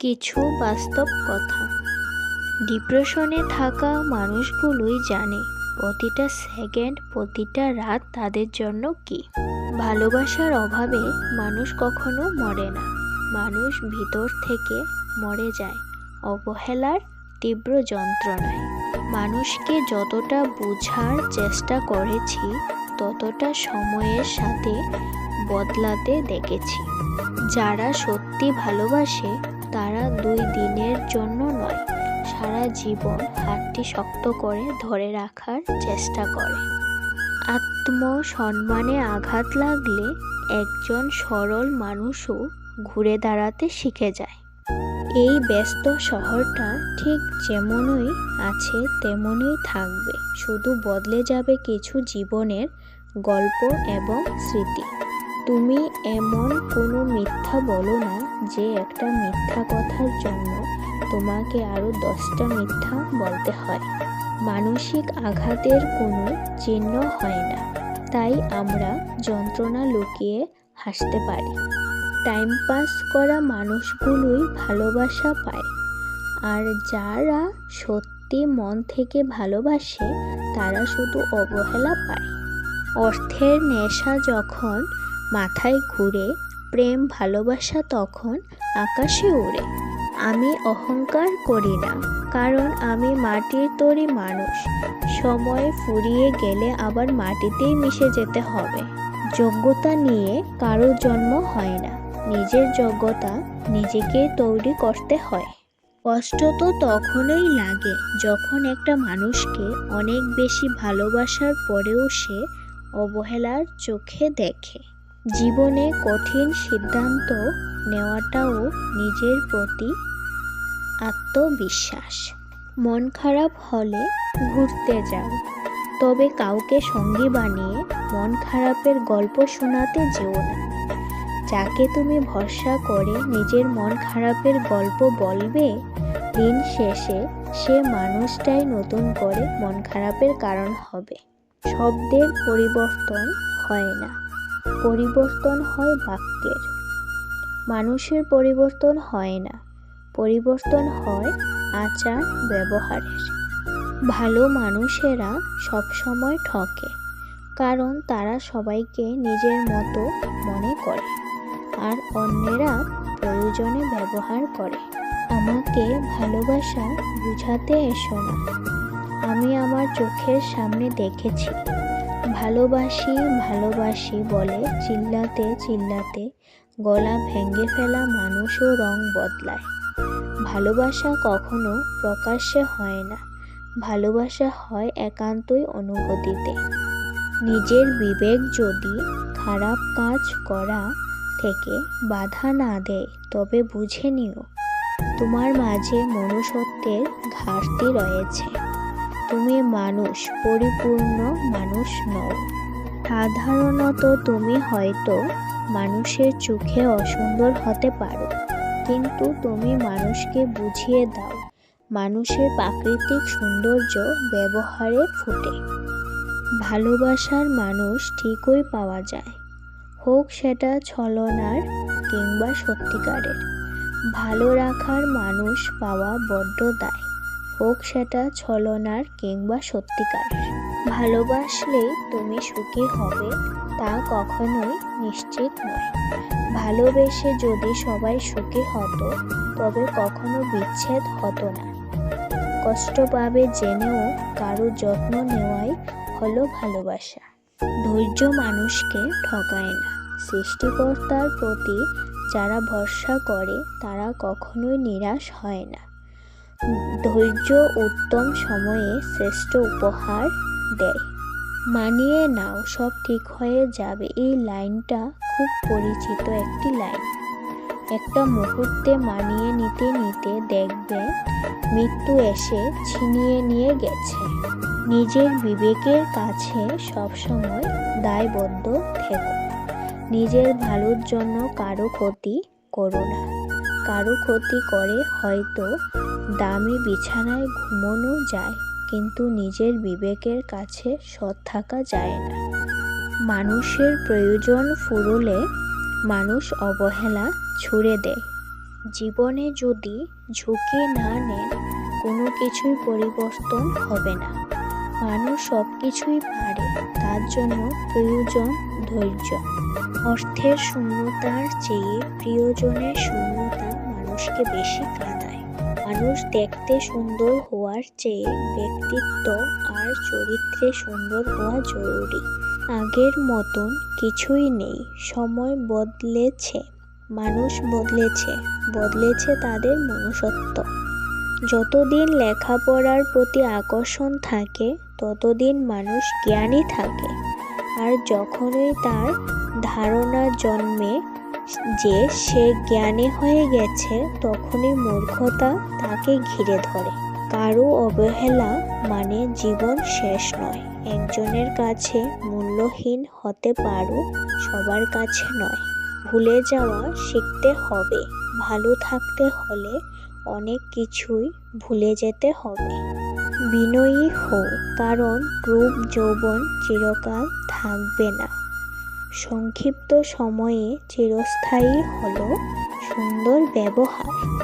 কিছু বাস্তব কথা। ডিপ্রেশনে থাকা মানুষগুলোই জানে প্রতিটা সেকেন্ড, প্রতিটা রাত তাদের জন্য কি। ভালোবাসার অভাবে মানুষ কখনো মরে না। মানুষ ভিতর থেকে মরে যায়, অবহেলার তীব্র যন্ত্রণায়। মানুষকে যতটা বোঝার চেষ্টা করেছি, ততটা সময়ের সাথে বদলাতে দেখেছি। যারা সত্যি ভালোবাসে তারা দুই দিনের জন্য নয়, সারা জীবন হাতটি শক্ত করে ধরে রাখার চেষ্টা করে। আত্মসম্মানে আঘাত লাগলে একজন সরল মানুষও ঘুরে দাঁড়াতে শিখে যায়। এই ব্যস্ত শহরটা ঠিক যেমনই আছে, তেমনই থাকবে। শুধু বদলে যাবে কিছু জীবনের গল্প এবং স্মৃতি। তুমি এমন কোনো মিথ্যা বলো না যে একটা মিথ্যা কথার জন্য তোমাকে আরও দশটা মিথ্যা বলতে হয়। মানসিক আঘাতের কোনো চিহ্ন হয় না। তাই আমরা যন্ত্রণা লুকিয়ে হাসতে পারি। টাইম পাস করা মানুষগুলোই ভালোবাসা পায়। আর যারা সত্যি মন থেকে ভালোবাসে, তারা শুধু অবহেলা পায়। অর্থের নেশা যখন মাথায় ঘুরে প্রেম ভালোবাসা তখন আকাশে উড়ে। আমি অহংকার করি না, কারণ আমি মাটির তৈরি মানুষ। সময় ফুরিয়ে গেলে আবার মাটিতেই মিশে যেতে হবে। যোগ্যতা নিয়ে কারও জন্ম হয় না, নিজের যোগ্যতা নিজেকে তৈরি করতে হয়। কষ্ট তো তখনই লাগে যখন একটা মানুষকে অনেক বেশি ভালোবাসার পরেও সে অবহেলার চোখে দেখে। জীবনে কঠিন সিদ্ধান্ত নেওয়াটাও নিজের প্রতি আত্মবিশ্বাস। মন খারাপ হলে ঘুরতে যাও। তবে কাউকে সঙ্গী বানিয়ে মন খারাপের গল্প শোনাতে যেও না। যাকে তুমি ভরসা করে নিজের মন খারাপের গল্প বলবে, দিন শেষে সে মানুষটাই নতুন করে মন খারাপের কারণ হবে। শব্দের পরিবর্তন হয় না। পরিবর্তন হয় বাক্যের। মানুষের পরিবর্তন হয় না। পরিবর্তন হয় আচার ব্যবহারের। ভালো মানুষেরা সবসময় ঠকে, কারণ তারা সবাইকে নিজের মতো মনে করে আর অন্যেরা প্রয়োজনে ব্যবহার করে। আমাকে ভালোবাসা বুঝাতে এসো না। আমি আমার চোখের সামনে দেখেছি। ভালোবাসি ভালোবাসি বলে চিল্লাতে চিল্লাতে গলা ভেঙে ফেলা মানুষও রং বদলায়। ভালোবাসা কখনো প্রকাশ্যে হয় না। ভালোবাসা হয় একান্তই অনুভূতিতে। নিজের বিবেক যদি খারাপ কাজ করা থেকে বাধা না দেয়, তবে বুঝে নিও, তোমার মাঝে মনুষ্যত্বের ঘাটতি রয়েছে। তুমি মানুষ, পরিপূর্ণ মানুষ নও। সাধারণত তুমি হয়তো মানুষের চোখে অসুন্দর হতে পারো, কিন্তু তুমি মানুষকে বুঝিয়ে দাও, মানুষের প্রাকৃতিক সৌন্দর্য ব্যবহারে ফুটে। ভালোবাসার মানুষ ঠিকই পাওয়া যায়, হোক সেটা ছলনার কিংবা সত্যিকারের। ভালো রাখার মানুষ পাওয়া বড্ড দায়। হোক সেটা ছলনার কিংবা সত্যিকার। ভালোবাসলেই তুমি সুখী হবে, তা কখনোই নিশ্চিত নয়। ভালোবেসে যদি সবাই সুখী হতো, তবে কখনো বিচ্ছেদ হতো না। কষ্ট পাবে জেনেও কারও যত্ন নেওয়াই হলো ভালোবাসা। ধৈর্য মানুষকে ঠকায় না। সৃষ্টিকর্তার প্রতি যারা ভরসা করে, তারা কখনোই নিরাশ হয় না। ধৈর্য উত্তম সময়ে শ্রেষ্ঠ উপহার দেয়। মানিয়ে নাও, সব ঠিক হয়ে যাবে। এই লাইনটা খুব পরিচিত একটি লাইন। একটা মুহূর্তে মানিয়ে নিতে নিতে দেখবে, মৃত্যু এসে ছিনিয়ে নিয়ে গেছে। নিজের বিবেকের কাছে সবসময় দায়বদ্ধ থেকো। নিজের ভালোর জন্য কারও ক্ষতি করো না। কারও ক্ষতি করে হয়তো দামি বিছানায় ঘুমোনো যায়, কিন্তু নিজের বিবেকের কাছে সৎ থাকা যায় না। মানুষের প্রয়োজন ফুরলে মানুষ অবহেলা ছুড়ে দেয়। জীবনে যদি ঝুঁকি না নেন, কোনো কিছুই পরিবর্তন হবে না। মানুষ সব কিছুই পারে, তার জন্য প্রয়োজন ধৈর্য। অর্থের শূন্যতার চেয়ে প্রিয়জনের শূন্যতা মানুষকে বেশি কাঁদায় মানুষ দেখতে সুন্দর হওয়ার চেয়ে ব্যক্তিত্ব আর চরিত্রে সুন্দর হওয়া জরুরি। আগের মতন কিছুই নেই, সময় বদলেছে, মানুষ বদলেছে বদলেছে তাদের মনুষ্যত্ব। যতদিন লেখাপড়ার প্রতি আকর্ষণ থাকে, ততদিন মানুষ জ্ঞানী থাকে। আর যখনই তার ধারণা জন্মে যে সে জ্ঞানী হয়ে গেছে, তখনই মূর্খতা তাকে ঘিরে ধরে। কারও অবহেলা মানে জীবন শেষ নয়। একজনের কাছে মূল্যহীন হতে পারো, সবার কাছে নয়। ভুলে যাওয়া শিখতে হবে। ভালো থাকতে হলে অনেক কিছুই ভুলে যেতে হবে। বিনয়ী হও, কারণ রূপ যৌবন চিরকাল থাকবে না। সংক্ষিপ্ত সময়ে চিরস্থায়ী হল সুন্দর ব্যবহার।